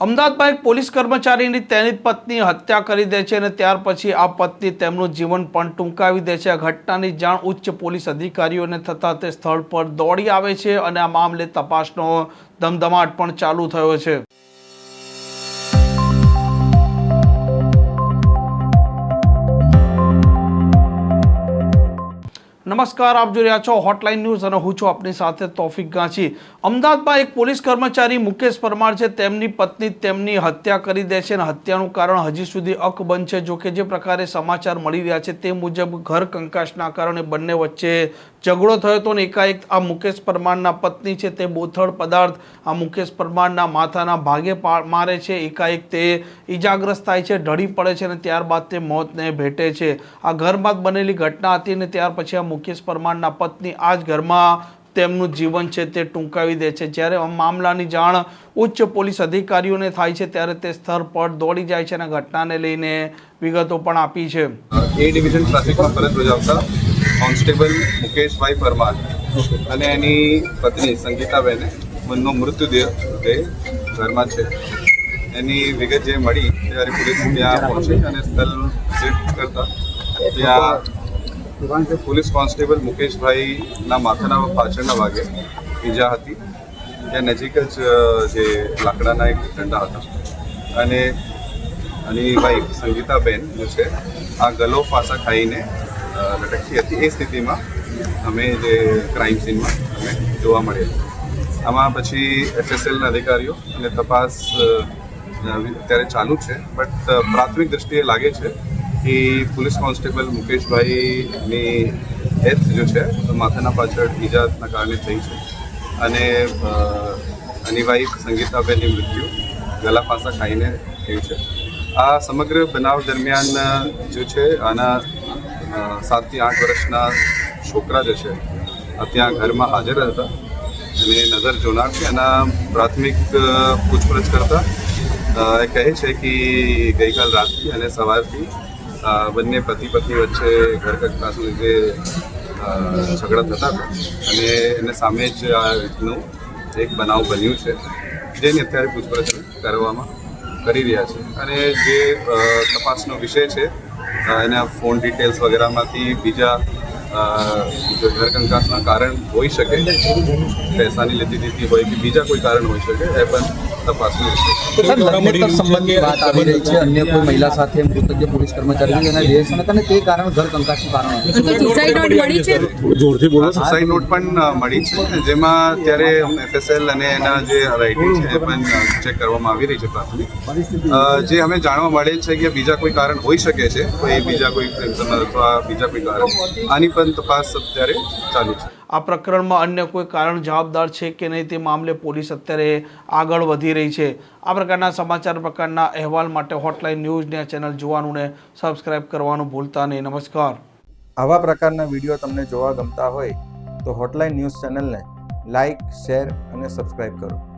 અમદાવાદમાં એક પોલીસ કર્મચારીની તેની પત્ની હત્યા કરી દે છે અને ત્યાર પછી આ પત્ની તેમનું જીવન પણ ટૂંકાવી દે છે. આ ઘટનાની જાણ ઉચ્ચ પોલીસ અધિકારીઓને થતાં તે સ્થળ પર દોડી આવે છે અને આ મામલે તપાસનો ધમધમાટ પણ ચાલુ થયો છે. નમસ્કાર, આપ જોઈ રહ્યા છો હોટલાઇન ન્યૂઝ અને હું છું આપની સાથે તોફિક ગાંચી. અમદાવાદમાં એક પોલીસ કર્મચારી મુકેશ પરમાર છે, તેમની પત્ની તેમની હત્યા કરી દે છે અને હત્યાનું કારણ હજી સુધી અકબંધ છે. જોકે જે પ્રકારે સમાચાર મળી રહ્યા છે તે મુજબ ઘર કંકાશના કારણે બંને વચ્ચે ઝઘડો થયો હતો ને એકાએક આ મુકેશ પરમારના પત્ની છે તે બોથડ પદાર્થ આ મુકેશ પરમારના માથાના ભાગે મારે છે. એકાએક તે ઈજાગ્રસ્ત થાય છે, ઢળી પડે છે અને ત્યારબાદ તે મોતને ભેટે છે. આ ઘરમાં બનેલી ઘટના હતી અને ત્યાર પછી આ મુકેશ પરમારના પત્ની આ જ ઘરમાં તેમનું જીવન છે તે ટૂંકાવી દે છે. જ્યારે આ મામલાની જાણ ઉચ્ચ પોલીસ અધિકારીઓને થાય છે ત્યારે તે સ્થળ પર દોડી જાય છે અને ઘટનાને લઈને વિગતો પણ આપી છે. એ ડિવિઝન ટ્રાફિકમાં ફરજ બજાવતા કોન્સ્ટેબલ મુકેશભાઈ પરમાર અને એની પત્ની સંગીતાબેને મનનો મૃતદેહ તે ઘરમાં છે. એની વિગત જે મળી ત્યારે પોલીસ ત્યાં પહોંચી અને સ્થળ વિઝિટ કરતા ત્યાં પોલીસ કોન્સ્ટેબલ મુકેશભાઈના માથાના પાછળના ભાગે ઈજા હતી. ત્યાં નજીક જ જે લાકડાના એક દંડા હતા. અને વાઈફ સંગીતાબેન જે છે આ ગલો ફાંસા ખાઈને લટકતી હતી એ સ્થિતિમાં અમે જે ક્રાઇમ સીનમાં અમે જોવા મળ્યા. આમાં પછી એફએસએલના અધિકારીઓ અને તપાસ અત્યારે ચાલુ છે, બટ પ્રાથમિક દ્રષ્ટિએ લાગે છે કે પોલીસ કોન્સ્ટેબલ મુકેશભાઈની ડેથ જો છે માથાના પાછળ ઈજાના કારણે થઈ છે. અને આની વાઈફ સંગીતાબેનની મૃત્યુ ગલા પાસા ખાઈને થયું છે. આ સમગ્ર બનાવ દરમિયાન જો છે, આના સાતથી આઠ વર્ષના છોકરા જે છે ત્યાં ઘરમાં હાજર હતા અને નજર જોનાર છે. એના પ્રાથમિક પૂછપરછ કરતા એ કહે છે કે ગઈકાલ રાતથી અને સવારથી બંને પતિ પત્ની વચ્ચે ઘર કરતા અ, ઝઘડા થતા હતા અને એને સામે જ આ રીતનું એક બનાવ બન્યું છે જેની અત્યારે પૂછપરછ કરવામાં કરી રહ્યા છે. અને જે તપાસનો વિષય છે એના ફોન ડિટેલ્સ વગેરેમાંથી બીજા જો ઘર કંકાસના કારણ હોઈ શકે પૈસાની લેતી દીધી હોય કે બીજા કોઈ કારણ હોઈ શકે એ પણ તપાસનો વિષય છે સર લગ્નેતર સંબંધની વાત આવી રહી છે અન્ય કોઈ મહિલા સાથે મૃતક જે પોલીસ કર્મચારી એના દેહ અને તે કારણ ઘર કંકાસનું કારણ હતું. તો સુસાઇડ નોટ મળી છે? સુસાઇડ નોટ પણ મળી છે જેમાં અત્યારે એફએસએલ અને એના જે રાઇટિંગ છે એ પણ ચેક કરવામાં આવી રહી છે પ્રાથમિક. જે અમે જાણવા મળે છે કે બીજા કોઈ કારણ હોઈ શકે છે કોઈ બીજા કોઈ અથવા બીજા કોઈ કારણ. આની પણ તપાસ અત્યારે ચાલુ છે. આ પ્રકરણમાં અન્ય કોઈ કારણ જવાબદાર છે કે નહીં તે મામલે પોલીસ અત્યારે આગળ વધી રહી છે. આ પ્રકારના સમાચાર પ્રકારના અહેવાલ માટે હોટલાઇન ન્યૂઝની ચેનલ જોવાનું ને સબસ્ક્રાઇબ કરવાનું ભૂલતા નહીં. નમસ્કાર. આવા પ્રકારના વીડિયો તમને જોવા ગમતા હોય તો હોટલાઇન ન્યૂઝ ચેનલને લાઇક શેર અને સબસ્ક્રાઇબ કરો.